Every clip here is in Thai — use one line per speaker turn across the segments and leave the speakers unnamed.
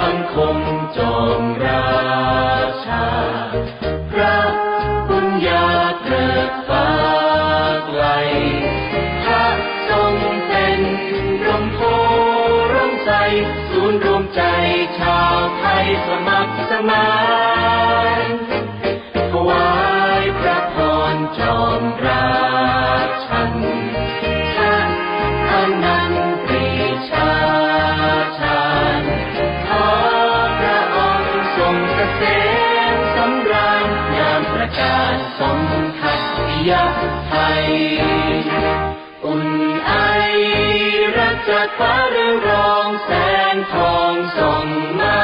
บังคมจอมราชา พระบุญญาเกิดฟ้าไกลพระทรงเป็นร่มโพร่มใจศูนย์รวมใจชาวไทยสมัครสมานถวายพระพรจอมราชา กาศสมทัติยไทย อุ่นไอรักจากฟ้าเรืองรองแสงทองส่องมา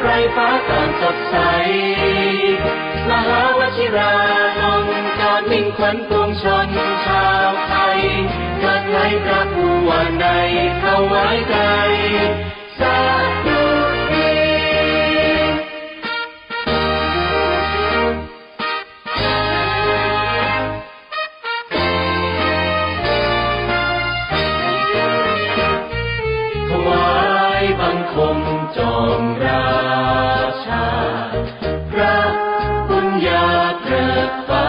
ไรฟ้าตางสดใส มหาวชิราลงจอดมิ่งขวัญปวงชนชาวไทยเกิดไว้พระผู้ว่าในถวายใจ คมจองราชา พระบุญญาเกิดฟ้า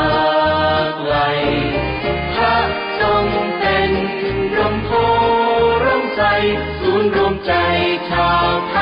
ไกลพระทรงเป็นร่มโพร่มใส ศูนย์รวมใจชาวไทย